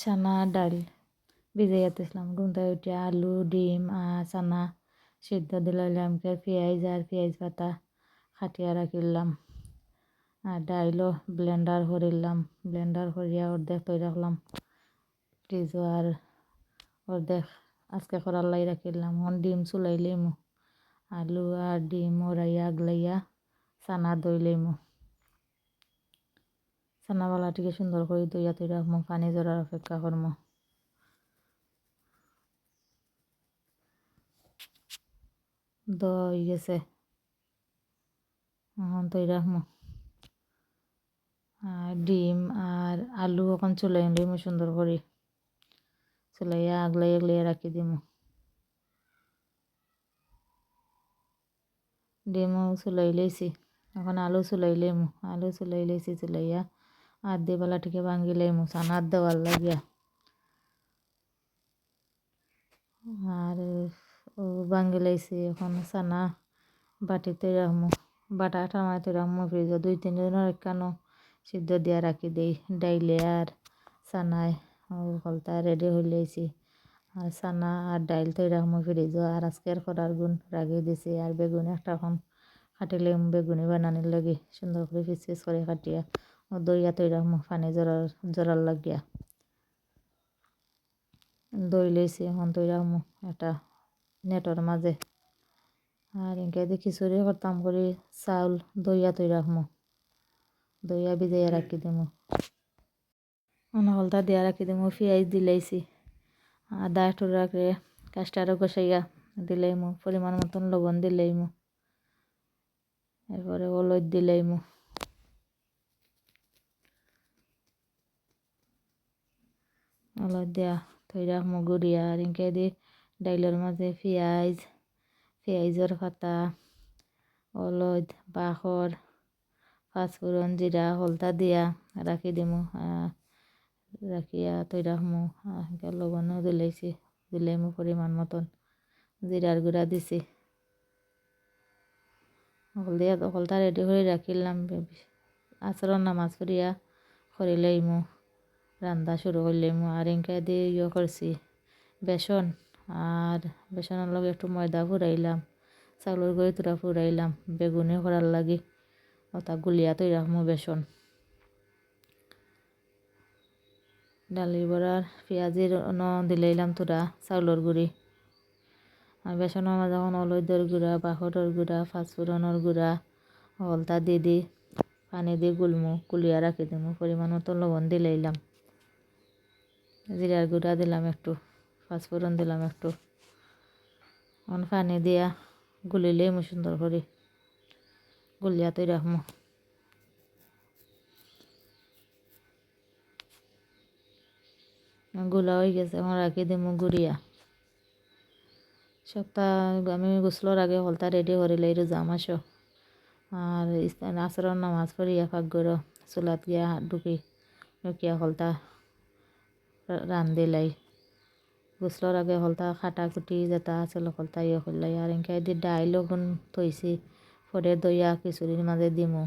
চানা ডাল ভিজাইয়া দিয়েছিলাম ঘুম থেকে উঠে আলু, ডিম চানা সিদ্ধ দিলাম পেঁয়াজ আর পেঁয়াজ পাতা খাটিয়া রাখিলাম। আর ডাইলও ব্লেন্ডার করিলাম। ব্লেন্ডার করিয়া অর্ধেক তৈ রাখলাম। ফ্রিজও আর অর্ধেক আজকে করার লাই রাখিলাম। এখন ডিম চুলাইলিমু আলু আর ডিম ওরাইয়া আগলাইয়া চানা দইলিমু চানাবালাটিকে সুন্দর করে দইয়া তৈ রাখব পানি জড়ার অপেক্ষা করব দই গেছে। এখন তৈ রাখব আর ডিম আর আলু এখন চুলাই দিমু সুন্দর করে। চুলাইয়া আগলাই আগলাইয়া রাখি দিমু। ডিমও চুলাই লইছি। এখন আলু চুলাই লইমু। আলু চুলাই লইছি, চুলাইয়া আর দিয়ে বেলাটিকে ভাঙ্গি লইমু চানার দেওয়ার লাগিয়া। আর ও ভাঙ্গি লাইছি এখন চানা বাটিতে রাখমু, বাটা টামাইতে রাখমু, ফ্রিজে দুই তিন দিনের একানো সিদ্ধ দিয়া রাখি দেই। ডাইলে আর চানায় হলতা রেডি হইলেছি আর চানা আর ডাইল তৈ রাখমু ফ্রিজও আর আজকের করার গুণ রাগি দিছি। আর বেগুন একটা এখন কাটিলে বেগুনি বানানির লাগি। সুন্দর করে পিস পিস করে কাটিয়া দইয়া তৈ রাখমু পানি জড়ার জড়ার লাগিয়া। দই লইছি এখন তৈ রাখমু একটা নেটর মাঝে আর ইনকে দিয়ে খিচুড়ি করতাম করি চাউল দইয়া তৈ রাখমু দইয়া ভিজাইয়া রাখি দিমু অনহলতা দিয়া রাখি দিমু পিঁয়াজ দিলাইছি। আদা একটু রাখলে কাস্টারও কষাইয়া দিলাইমু পরিমাণ মতন লবণ দিলাইমু এরপরে হলুদ দিলাইমু হলুদ দিয়া থই রাখমু গুড়িয়া আর ইনকে দিয়ে ডাইলের মাঝে পেঁয়াজ পেঁয়াজের পাতা হলুদ বাখর পাঁচফোড়ন জিরা হলতা দিয়া রাখি দিমু রাখিয়া তৈ রাখমু লবণও দিলাইছি দিলাইমু পরিমাণ মতন জিরার গুঁড়া দিছি। অকল দিয়া অকলটা রেডি করে রাখিলাম আচরণ নামাজ পড়িয়া করিলাইমু রান্দা শুরু করলাইমু আর ইনকা দিয়ে ইয়ে করছি। বেসন আর বেসনের লগে একটু ময়দা ফুরাইলাম, চাউলের গুঁড়ি তোরা ফুরাইলাম বেগুনি করার লাগি ওটা গুলিয়া তৈ রাখমু বেসন। ডালি বড়ার পেঁয়াজির ন দিলাইলাম তোরা চাউলের গুড়ি। আর বেসনের মাঝে এখন হলুদের গুঁড়া বাখরের গুঁড়া, পাঁচফোড়নের গুঁড়া, হলতা দিয়ে দি, পানি দিয়ে গুলমু, গুলিয়া রাখি দিমু, পরিমাণ মতো লবণ দিলাইলাম। জিরার গুঁড়া দিলাম একটু, পাঁচফোড়ন দিলাম একটু। এখন পানি দিয়া গুলিলেই মু সুন্দর করে গুলিয়া তৈ রাখমু গুলা হয়ে গেছে, এখন রাখি দিমু গুড়িয়া। সপ্তাহ আমি গোসলোর আগে হলতা রেডি করিলে রোজা মাসও আর আসরের নামাজ পড়িয়া ফাঁক গরো চুলাত গিয়া ঢুকি ঢুকিয়া হলতা রান্ধিলাই গোচলৰ আগে হলতা খাটা কুটি যেতা আছিল হলতা ইয়ে করলাই আৰু এনেকৈ দি দাইলো গুণ থৈছি, ফৰে দইয়া খিচুড়ির মাজে দিমু